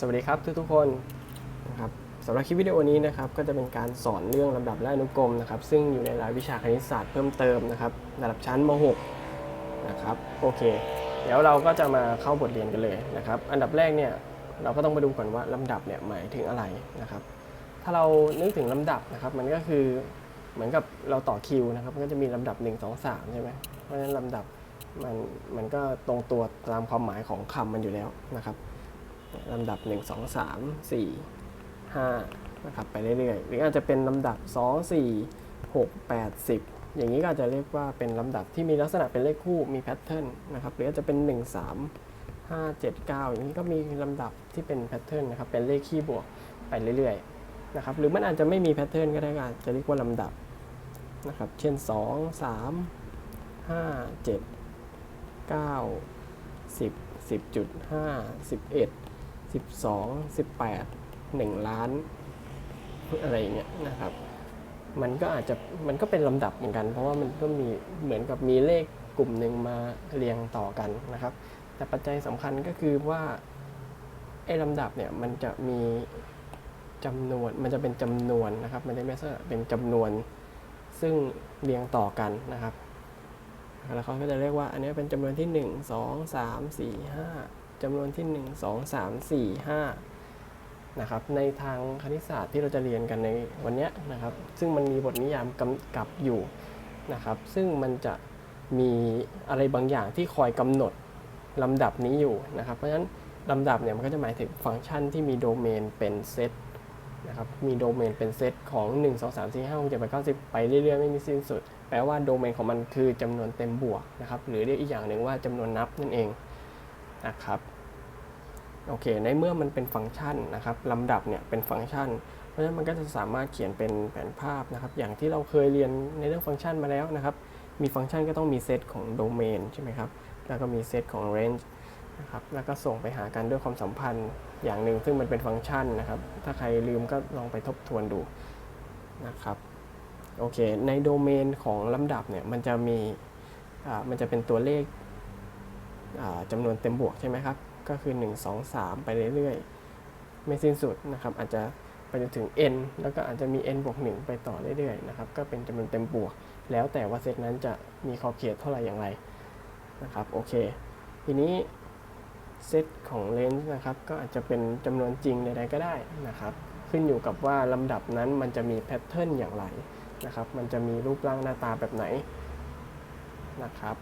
สวัสดีครับทุกทุกคนนะครับสำหรับคลิปวิดีโอนี้นะครับก็จะเป็นการสอนเรื่องลำดับและอนุกรมนะครับซึ่งอยู่ในรายวิชาคณิตศาสตร์เพิ่มเติมนะครับระดับชั้นม .6 นะครับโอเค เดี๋ยวเราก็จะมาเข้าบทเรียนกันเลยนะครับอันดับแรกเนี่ยเราก็ต้องมาดูก่อนว่าลำดับเนี่ยหมายถึงอะไรนะครับถ้าเรานึกถึงลำดับนะครับมันก็คือเหมือนกับเราต่อคิวนะครับก็จะมีลำดับ 1 2 3 ใช่ไหมเพราะฉะนั้นลำดับมันมันก็ตรงตัวตามความหมายของคำมันอยู่แล้วนะครับ ลำดับ 1 2 3 4 5นะครับไปเรื่อยๆหรืออาจจะเป็นลำดับ 2 4 6 8 10 อย่างนี้ก็จจะเรียกว่าเป็นลำดับที่มีลักษณะเป็นเลขคู่มีแพทเทิร์นนะครับหรืออาจจะเป็น 1 3 5 7 9 อย่างนี้ก็มีลำดับที่เป็นแพทเทิร์นนะครับเป็นเลขคี่บวกไปเรื่อยๆนะครับหรือมันอาจจะไม่มีแพทเทิร์นก็ได้ก็อาจจะเรียกว่าลำดับนะครับเช่น 2 3 5 7 9 10 10.5 11 12 18 1ล้านอะไรอย่างเงี้ยนะครับ มันก็อาจจะมันก็เป็นลำดับเหมือนกัน เพราะว่ามันก็มีเหมือนกับมีเลขกลุ่มหนึ่งมาเรียงต่อกันนะครับ แต่ปัจจัยสำคัญก็คือว่าไอ้ลำดับเนี่ยมันจะมีจำนวนมันจะเป็นจำนวนนะครับมันจะไม่ใช่เป็นจำนวนซึ่งเรียงต่อกันนะครับ แล้วเขาก็จะเรียกว่าอันนี้เป็นจำนวนที่ 1 2 3 4 5 จำนวนที่ 1 2 3 4 5นะครับในทางคณิตศาสตร์ที่เราจะเรียนกันในวันนี้นะครับ ซึ่งมันมีบทนิยามกำกับอยู่นะครับ ซึ่งมันจะมีอะไรบางอย่างที่คอยกำหนดลำดับนี้อยู่นะครับ เพราะฉะนั้นลำดับเนี่ยมันก็จะหมายถึงฟังก์ชันที่มีโดเมนเป็นเซตนะครับ มีโดเมนเป็นเซตของ 1 2 3 4 5 6 7 8 9 10 ไปเรื่อยๆ ไม่มีสิ้นสุด แปลว่าโดเมนของมันคือจำนวนเต็มบวกนะครับ หรือเรียกอีกอย่างหนึ่งว่าจำนวนนับนั่นเอง นะครับโอเค ในเมื่อมันเป็นฟังก์ชันนะครับลำดับเนี่ยเป็นฟังก์ชัน เพราะฉะนั้นมันก็จะสามารถเขียนเป็นแผนภาพนะครับ อย่างที่เราเคยเรียนในเรื่องฟังก์ชันมาแล้วนะครับ มีฟังก์ชันก็ต้องมีเซตของโดเมนใช่ไหมครับ แล้วก็มีเซตของ range นะครับ แล้วก็ส่งไปหากันด้วยความสัมพันธ์อย่างหนึ่งซึ่งมันเป็นฟังก์ชันนะครับ ถ้าใครลืมก็ลองไปทบทวนดูนะครับ โอเค ในโดเมนของลำดับเนี่ยมันจะมี มันจะเป็นตัวเลข จำนวนเต็มบวกใช่ไหมครับ ก็คือ 1 2 3 ไปเรื่อยๆ ไม่สิ้นสุดนะครับ อาจจะไปจนถึง n แล้วก็อาจจะมี n บวก1ไปต่อเรื่อยๆนะครับ ก็เป็นจำนวนเต็มบวก แล้วแต่ว่าเซตนั้นจะมีขอบเขตเท่าไหร่อย่างไรนะครับ โอเค ทีนี้เซตของเลนส์นะครับ ก็อาจจะเป็นจำนวนจริงใดๆก็ได้นะครับ ขึ้นอยู่กับว่าลำดับนั้นมันจะมีแพทเทิร์นอย่างไรนะครับ มันจะมีรูปร่างหน้าตาแบบไหนนะครับ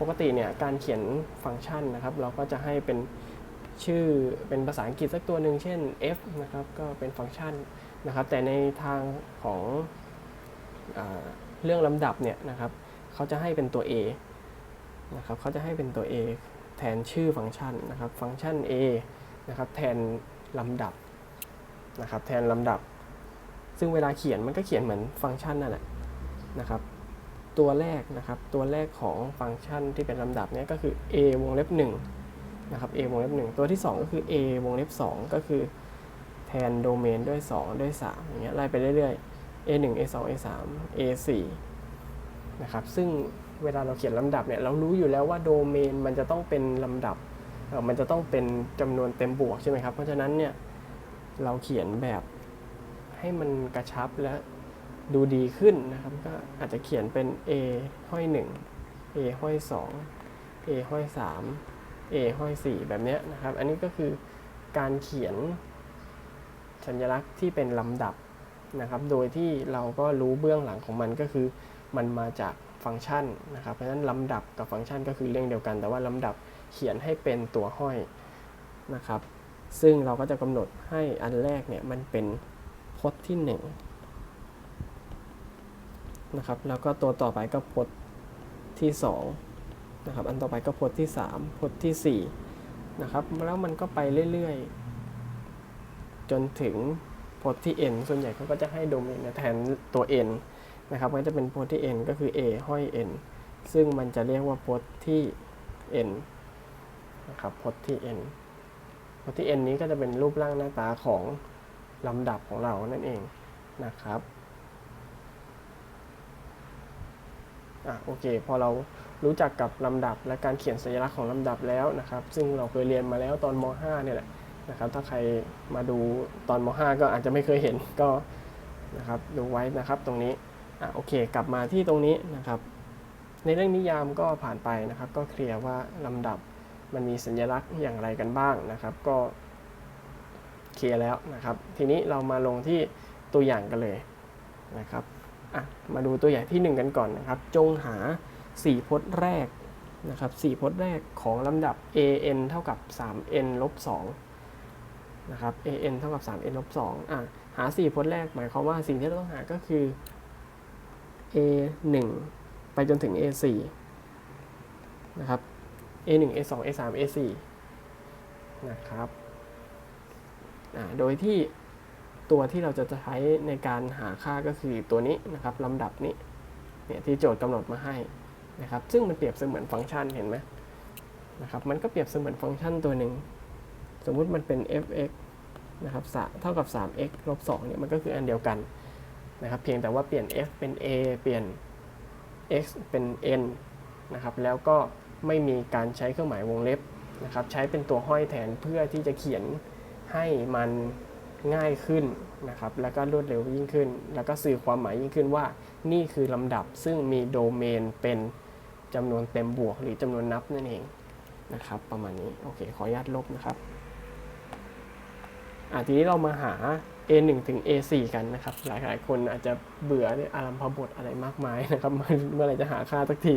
ปกติเนี่ยการเขียนฟังก์ชันนะครับเราก็จะให้เป็นชื่อเป็นภาษาอังกฤษสักตัวหนึ่งเช่น f นะครับก็เป็นฟังก์ชันนะครับแต่ในทางของอเรื่องลำดับเนี่ยนะครับเขาจะให้เป็นตัว a นะครับเขาจะให้เป็นตัว a แทนชื่อฟังก์ชันนะครับฟังก์ชัน a นะครับแทนลำดับนะครับแทนลำดับ ซึ่งเวลาเขียนมันก็เขียนเหมือนฟังก์ชันนั่นแหละนะครับ ตัวแรกนะครับ ตัวแรกของฟังก์ชันที่เป็นลำดับนี้ก็คือ a วงเล็บ1นะครับ a วงเล็บ1ตัวที่ 2 ก็คือ a วงเล็บ 2 ก็คือแทนโดเมนด้วย 2 ด้วย3อย่างเงี้ยไล่ไปเรื่อยๆ a 1 a 2 a 3 a 4นะครับซึ่งเวลาเราเขียนลำดับเนี่ยเรารู้อยู่แล้วว่าโดเมนมันจะต้องเป็นลำดับเออมันจะต้องเป็นจำนวนเต็มบวกใช่ไหมครับ เพราะฉะนั้นเนี่ยเราเขียนแบบให้มันกระชับและ ดูดีขึ้นนะครับ ก็อาจจะเขียนเป็น A ห้อย1 A ห้อย 2 A ห้อย 3 A ห้อย 4 แบบเนี้ยนะครับ อันนี้ก็คือการเขียนสัญลักษณ์ที่เป็นลำดับนะครับ โดยที่เราก็รู้เบื้องหลังของมันก็คือ มันมาจากฟังก์ชันนะครับ เพราะฉะนั้นลำดับกับฟังก์ชันก็คือเรื่องเดียวกัน แต่ว่าลำดับเขียนให้เป็นตัวห้อยนะครับ ซึ่งเราก็จะกำหนดให้อันแรกเนี่ยมันเป็นพจน์ที่ 1 นะครับ แล้วก็ตัวต่อไปก็พจน์ที่2นะครับ อันต่อไปก็พจน์ที่ 3พจน์ที่4นะครับ แล้วมันก็ไปเรื่อยๆ จนถึงพจน์ที่ n ส่วนใหญ่เขาก็จะให้โดเมนเนี่ยแทนตัว n นะครับก็จะเป็นพจน์ที่ n ก็คือ a ห้อย n ซึ่งมันจะเรียกว่าพจน์ที่ n นะครับพจน์ที่ n พจน์ที่ n นี้ก็จะเป็นรูปร่างหน้าตาของลำดับของเรานั่นเองนะครับ อะโอเค พอเรารู้จักกับลำดับและการเขียนสัญลักษณ์ของลำดับแล้วนะครับ ซึ่งเราเคยเรียนมาแล้วตอนม .5 เนี่ยแหละนะครับ ถ้าใครมาดูตอนม .5 ก็อาจจะไม่เคยเห็นก็นะครับดูไว้นะครับตรงนี้อะโอเค กลับมาที่ตรงนี้นะครับ ในเรื่องนิยามก็ผ่านไปนะครับ ก็เคลียร์ว่าลำดับมันมีสัญลักษณ์อย่างไรกันบ้างนะครับ ก็เคลียร์แล้วนะครับ ทีนี้เรามาลงที่ตัวอย่างกันเลยนะครับ อะมาดูตัวอย่างที่ 1 กันก่อนนะครับ จงหา 4 พจน์แรกนะครับ4พจน์แรกของลำดับ an เท่ากับ 3n ลบ2นะครับ an เท่ากับ 3n ลบ2อะหา 4 พจน์แรกหมายความว่าสิ่งที่เราต้องหาก็คือ a 1ไปจนถึง a 4นะครับ a 1 a 2 a 3 a 4นะครับโดยที่ ตัวที่เราจะใช้ในการหาค่าก็คือตัวนี้นะครับลำดับนี้เนี่ยที่โจทย์กำหนดมาให้นะครับ ซึ่งมันเปรียบเสมือนฟังก์ชันเห็นไหมนะครับ มันก็เปรียบเสมือนฟังก์ชันตัวหนึ่งสมมุติมันเป็น f(x) นะครับเท่ากับ 3x ลบ2เนี่ยมันก็คืออันเดียวกันนะครับ เพียงแต่ว่าเปลี่ยน f เป็น a เปลี่ยน x เป็น n นะครับ แล้วก็ไม่มีการใช้เครื่องหมายวงเล็บนะครับ ใช้เป็นตัวห้อยแทนเพื่อที่จะเขียนให้มัน ง่ายขึ้นนะครับ แล้วก็รวดเร็วยิ่งขึ้น แล้วก็สื่อความหมายยิ่งขึ้นว่า นี่คือลำดับซึ่งมีโดเมนเป็นจำนวนเต็มบวกหรือจำนวนนับนั่นเองนะครับ ประมาณนี้ โอเค ขออนุญาตลบนะครับอะทีนี้เรามาหา A1 ถึง A4 กันนะครับ หลายหลายๆคนอาจจะเบื่อเนี่ยอารัมพบทอะไรมากมายนะครับ เมื่อไรจะหาค่าสักที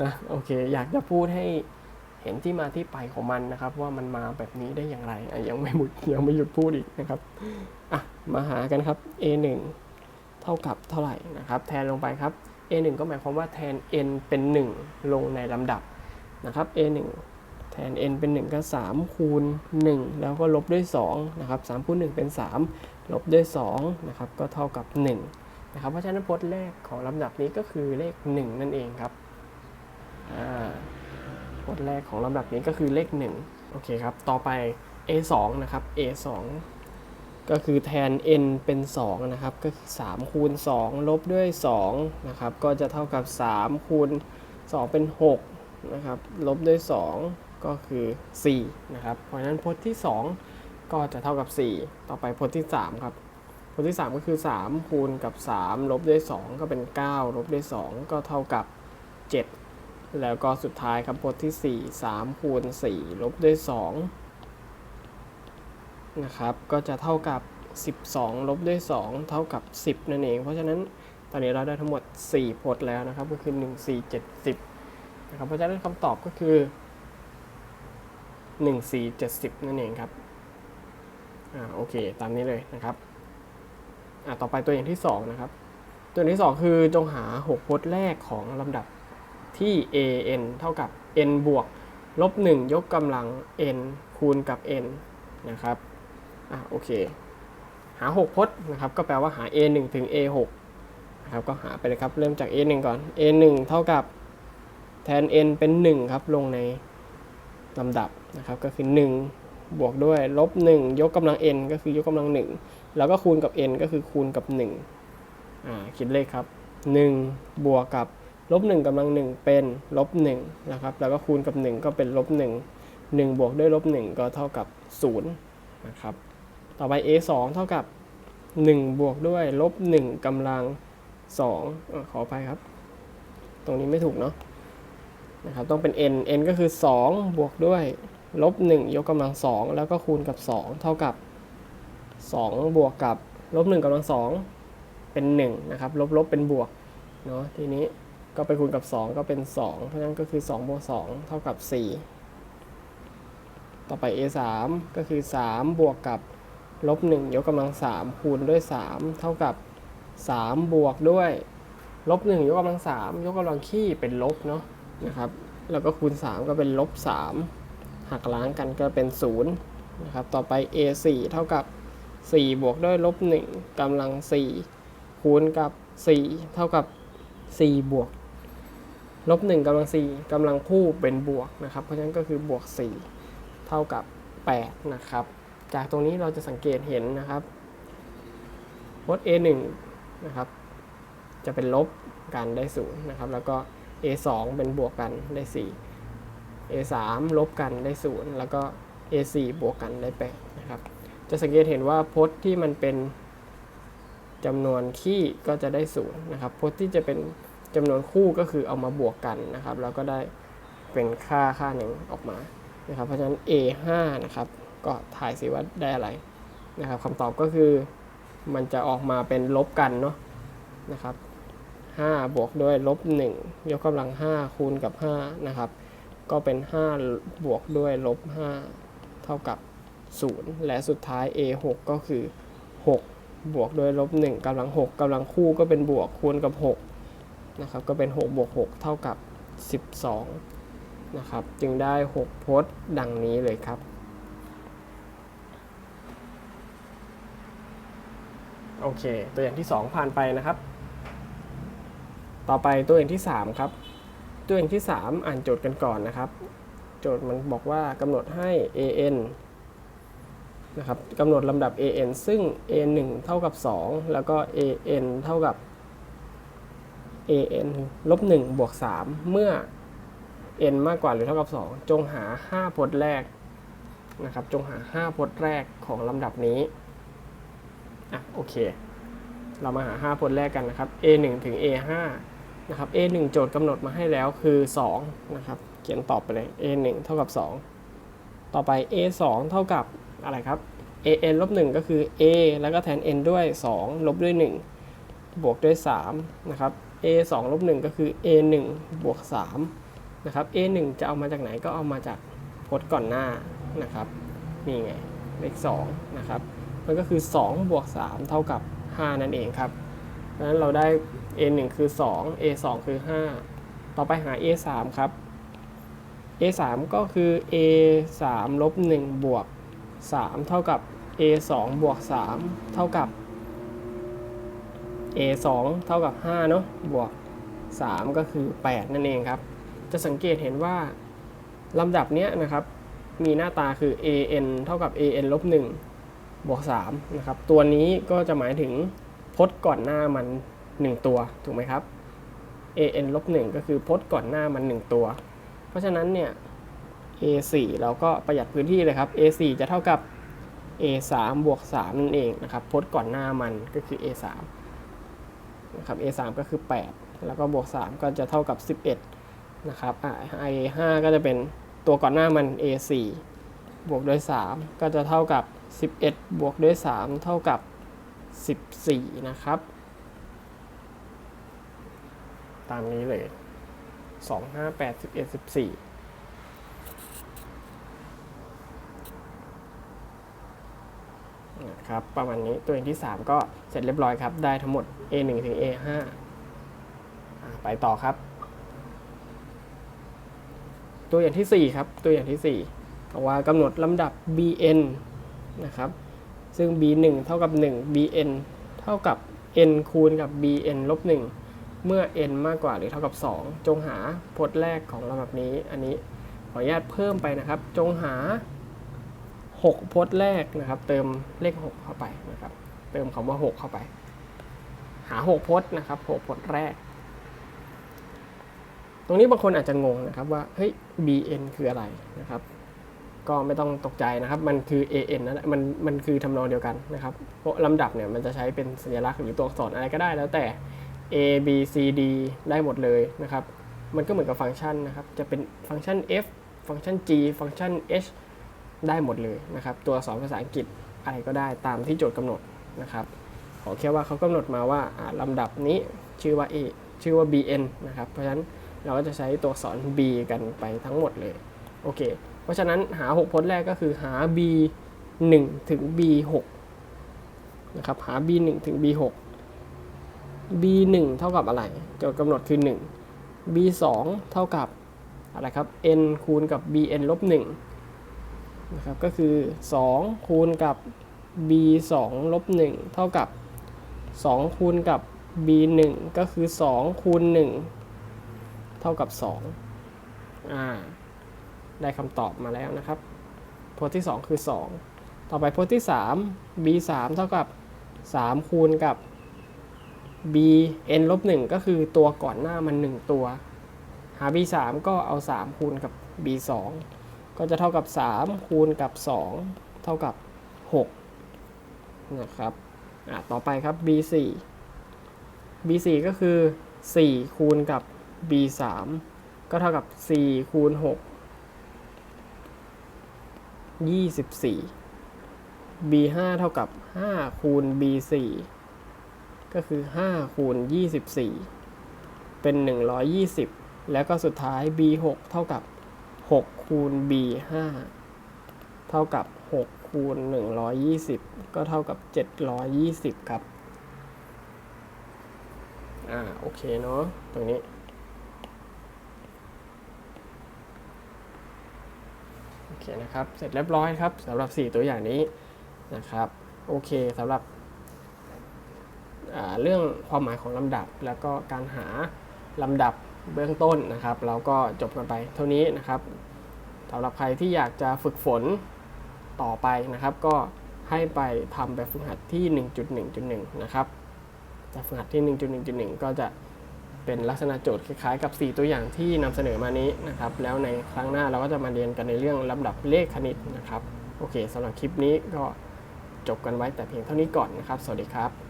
นะ โอเค อยากจะพูดให้ เห็นที่มาที่ไปของมันนะครับ ว่ามันมาแบบนี้ได้อย่างไรยังไม่หมุดยังไม่หยุดพูดอีกนะครับอะมาหากันครับ A1 เท่ากับเท่าไหร่นะครับ แทนลงไปครับ A1 ก็หมายความว่าแทน n เป็น 1 ลงในลำดับนะครับ A1 แทน n เป็น 1 ก็ 3 คูณ 1 แล้วก็ลบด้วย2นะครับ3คูณ1เป็น 3 ลบด้วย2นะครับก็เท่ากับ 1 นะครับ เพราะฉะนั้นพจน์แรกของลำดับนี้ก็คือเลข 1 นั่นเองครับอ่า พจน์แรกของลำดับนี้ก็คือเลข 1 โอเคครับ ต่อไป A2 นะครับ A2 ก็คือแทน n เป็น 2 นะครับ ก็คือ 3 คูณ 2 ลบด้วย 2 นะครับ ก็จะเท่ากับ 3 คูณ 2 เป็น 6 นะครับ ลบด้วย 2 ก็คือ 4 นะครับ เพราะฉะนั้นพจน์ที่ 2 ก็จะเท่ากับ 4 ต่อไปพจน์ที่ 3 ครับพจน์ที่ 3 ก็คือ 3 คูณกับ 3 ลบด้วย 2 ก็เป็น 9 ลบด้วย 2 ก็เท่ากับ 7 แล้วก็สุดท้ายครับพจน์ที่ 4 3คูณ4ลบด้วย2นะครับ ก็จะเท่ากับ 12 ลบด้วย 2 เท่ากับ 10 นั่นเอง เพราะฉะนั้นตอนนี้เราได้ทั้งหมด 4 พจน์แล้วนะครับ ก็คือ 1 4 7 0นะครับ เพราะฉะนั้นคำตอบก็คือ 1 4 70 นั่นเองครับ อ่า โอเค ตามนี้เลยนะครับ อ่า ต่อไปตัวอย่างที่ 2 นะครับ ตัวอย่างที่ 2 คือจงหา 6 พจน์แรกของลำดับ ที่ an เท่ากับ n บวกลบ1ยกกำลัง n คูณกับ n นะครับ อะโอเค หา 6 พจน์นะครับ ก็แปลว่าหา a 1ถึง a 6นะครับ ก็หาไปเลยครับ เริ่มจาก a 1ก่อน a 1เท่ากับแทน n เป็น 1 ครับ ลงในลำดับนะครับ ก็คือ 1 บวกด้วยลบ 1 ยกกำลัง n ก็คือยกกำลัง 1 แล้วก็คูณกับ n ก็คือคูณกับ 1 อ่า คิดเลขครับ 1 บวกกับ ลบ1กำลัง 1 เป็นลบ1นะครับแล้วก็คูณกับ 1 ก็เป็นลบ1 1บวกด้วยลบ1ก็เท่ากับ0นะครับต่อไป a 2เท่ากับ 1 บวกด้วยลบ1กำลัง2อขออภัยครับ ตรงนี้ไม่ถูกเนาะนะครับต้องเป็น n n ก็คือ 2 บวกด้วยลบ1ยกกำลัง 2 แล้วก็คูณกับ 2 เท่ากับ 2 บวกกับลบ1กำลัง2เป็น1นะครับลบลบเป็นบวกเนาะทีนี้ ก็ไปคูณกับ 2 ก็เป็น 2 เพราะฉะนั้นก็คือ2บวก2เท่ากับ 4 ต่อไป a 3 ก็คือ 3 บวกกับลบ1ยกกำลัง 3 คูณด้วย 3 เท่ากับ 3 บวกด้วยลบ1ยกกำลัง 3 ยกกำลังขี้เป็นลบเนาะนะครับแล้วก็คูณ 3 ก็เป็นลบ 3 หักล้างกันก็เป็น 0 นะครับ ต่อไป a 4 เท่ากับ 4 บวกด้วยลบ1กำลัง 4 คูณกับ 4 เท่ากับ 4 บวก ลบ1กำลัง4กำลังคู่เป็นบวกนะครับ เพราะฉะนั้นก็คือบวก 4 เท่ากับ 8 นะครับ จากตรงนี้เราจะสังเกตเห็นนะครับพจน์ a 1 นะครับ จะเป็นลบกันได้0นะครับ แล้วก็ a 2 เป็นบวกกันได้ 4 a 3 ลบกันได้ 0 แล้วก็ a 4 บวกกันได้8นะครับ จะสังเกตเห็นว่าพจน์ที่มันเป็นจำนวนคี่ก็จะได้0นะครับ พจน์ที่จะเป็น จำนวนคู่ก็คือเอามาบวกกันนะครับ แล้วก็ได้เป็นค่าค่าหนึ่งออกมานะครับ เพราะฉะนั้น a 5นะครับ ก็ถ่ายสิว่าได้อะไรนะครับคำตอบก็คือมันจะออกมาเป็นลบกันเนาะนะครับ5บวกด้วยลบ1ยกกำลัง 5 คูณกับ 5 นะครับ ก็เป็น 5 บวกด้วยลบ 5 เท่ากับ 0 และสุดท้าย a 6ก็คือ 6 บวกด้วยลบ1กำลัง 6กำลังคู่ก็เป็นบวกคูณกับ 6 นะครับก็เป็น 6 บวก 6 เท่ากับ 12 นะครับ จึงได้ 6 พจน์ดังนี้เลยครับ โอเค ตัวอย่างที่ 2 ผ่านไปนะครับ ต่อไปตัวอย่างที่ 3 ครับ ตัวอย่างที่ 3 อ่านโจทย์กันก่อนนะครับ โจทย์มันบอกว่ากำหนดให้ an นะครับกำหนดลำดับ an ซึ่ง a 1เท่ากับ 2 แล้วก็ an เท่ากับ an ลบ1บวก3เมื่อ n มากกว่าหรือเท่ากับ 2 จงหา 5 พจน์แรกนะครับ จงหา 5 พจน์แรกของลำดับนี้อะโอเค เรามาหา 5 พจน์แรกกันนะครับ a 1ถึง a 5นะครับ a 1โจทย์กำหนดมาให้แล้วคือ 2 นะครับ เขียนตอบไปเลย a 1เท่ากับ 2 ต่อไป a 2เท่ากับอะไรครับ a n ลบ1ก็คือ a แล้วก็แทน n ด้วย 2 ลบด้วย 1 บวกด้วย3นะครับ a 2ลบ1ก็คือ a 1บวก3นะครับ a 1จะเอามาจากไหนก็เอามาจากพจน์ก่อนหน้านะครับนี่ไงเลข2นะครับมันก็คือ2บวก3เท่ากับ 5 นั่นเองครับเพราะฉะนั้นเราได้ a 1คือ 2 a 2คือ 5 ต่อไปหา a 3ครับ a 3ก็คือ a 3ลบ1บวก3เท่ากับ a 2บวก3เท่ากับ a 2เท่ากับ5เนาะบวก 3 ก็คือ 8 นั่นเองครับ จะสังเกตเห็นว่าลำดับเนี้ยนะครับ มีหน้าตาคือ an เท่ากับ an ลบ1บวก3นะครับ ตัวนี้ก็จะหมายถึงพจน์ก่อนหน้ามัน 1 ตัว ถูกไหมครับ an ลบ1ก็คือพจน์ก่อนหน้ามัน 1 ตัว เพราะฉะนั้นเนี่ย a4 เราก็ประหยัดพื้นที่เลยครับ a4 จะเท่ากับ a3 บวก3นั่นเองนะครับพจน์ก่อนหน้ามันก็คือ a3 นะครับ a3 ก็คือ 8 แล้วก็บวก 3 ก็จะเท่ากับ 11 นะครับอ่า i5 ก็จะเป็นตัวก่อนหน้ามัน a4 บวกด้วย 3 ก็จะเท่ากับ 11 บวกด้วย 3 เท่ากับ 14 นะครับ ตามนี้เลย 2 5 8 11 14 นะครับ ประมาณนี้ตัวอย่างที่ 3 ก็เสร็จเรียบร้อยครับ ได้ทั้งหมด A1 ถึง A5 อ่าไปต่อครับ ตัวอย่างที่ 4 ครับ ตัวอย่างที่4บอกว่ากำหนดลำดับ bn นะครับ ซึ่ง b1 เท่ากับ 1 bn เท่ากับ n คูณกับ bn ลบ1เมื่อ n มากกว่าหรือเท่ากับ 2 จงหาพจน์แรกของลำดับนี้ อันนี้ขออนุญาตเพิ่มไปนะครับ จงหา 6พจน์แรกนะครับ เติมเลข 6 เข้าไปนะครับ เติมคำว่า 6 เข้าไป หา6พจน์นะครับ6พจน์แรก ตรงนี้บางคนอาจจะงงนะครับว่าเฮ้ย bn คืออะไรนะครับ ก็ไม่ต้องตกใจนะครับ มันคือ an นะมันมันคือทำนองเดียวกันนะครับเพราะลำดับเนี่ยมันจะใช้เป็นสัญลักษณ์หรือตัวอักษรอะไรก็ได้แล้วแต่ a b c d ได้หมดเลยนะครับ มันก็เหมือนกับฟังก์ชันนะครับ จะเป็นฟังก์ชัน f ฟังก์ชัน g ฟังก์ชัน h ได้หมดเลยนะครับ ตัวอักษรภาษาอังกฤษอะไรก็ได้ตามที่โจทย์กำหนดนะครับ ขอแค่ว่าเขากำหนดมาว่าอ่าลำดับนี้ชื่อว่า a ชื่อว่า bn นะครับ เพราะฉะนั้นเราก็จะใช้ตัวอักษร b กันไปทั้งหมดเลย โอเค เพราะฉะนั้นหา 6 พจน์แรกก็คือหา b 1 ถึง b 6นะครับ หา b 1 ถึง b 6 b 1เท่ากับอะไร โจทย์กำหนดคือ 1 b 2เท่ากับอะไรครับ n คูณกับ bn ลบ1 นะครับก็คือ 2 คูณกับ b 2ลบ1เท่ากับ 2 คูณกับ b 1ก็คือ 2 คูณ 1 เท่ากับ2อ่าได้คำตอบมาแล้วนะครับพจน์ที่ 2 คือ 2 ต่อไปพจน์ที่ 3 b 3เท่ากับ 3 คูณกับ b n ลบ1ก็คือตัวก่อนหน้ามัน 1 ตัว หา b 3ก็เอา 3 คูณกับ b 2 ก็จะเท่ากับ 3 คูณกับ 2 เท่ากับ 6 นะครับอะต่อไปครับ b 4 b 4 ก็คือ 4 คูณกับ b 3 ก็เท่ากับ 4 คูณ 6 24 b 5 เท่ากับ 5 คูณ b 4 ก็คือ 5 คูณ 24 เป็น 120 แล้วก็สุดท้าย b 6 เท่ากับ 6คูณ b 5เท่ากับ 6 คูณ 120 ก็เท่ากับ 720 ครับ อ่า โอเคเนาะ ตรงนี้ โอเคนะครับ เสร็จเรียบร้อยครับสำหรับ 4 ตัวอย่างนี้นะครับ โอเคสำหรับอ่าเรื่องความหมายของลำดับแล้วก็การหาลำดับ เบื้องต้นนะครับ เราก็จบกันไปเท่านี้นะครับสำหรับใครที่อยากจะฝึกฝนต่อไปนะครับ ก็ให้ไปทำแบบฝึกหัดที่ 1.1.1 นะครับแบบฝึกหัดที่ 1.1.1 ก็จะเป็นลักษณะโจทย์คล้ายๆกับ 4 ตัวอย่างที่นำเสนอมานี้นะครับ แล้วในครั้งหน้าเราก็จะมาเรียนกันในเรื่องลำดับเลขคณิตนะครับ โอเคสำหรับคลิปนี้ก็จบกันไว้แต่เพียงเท่านี้ก่อนนะครับ สวัสดีครับ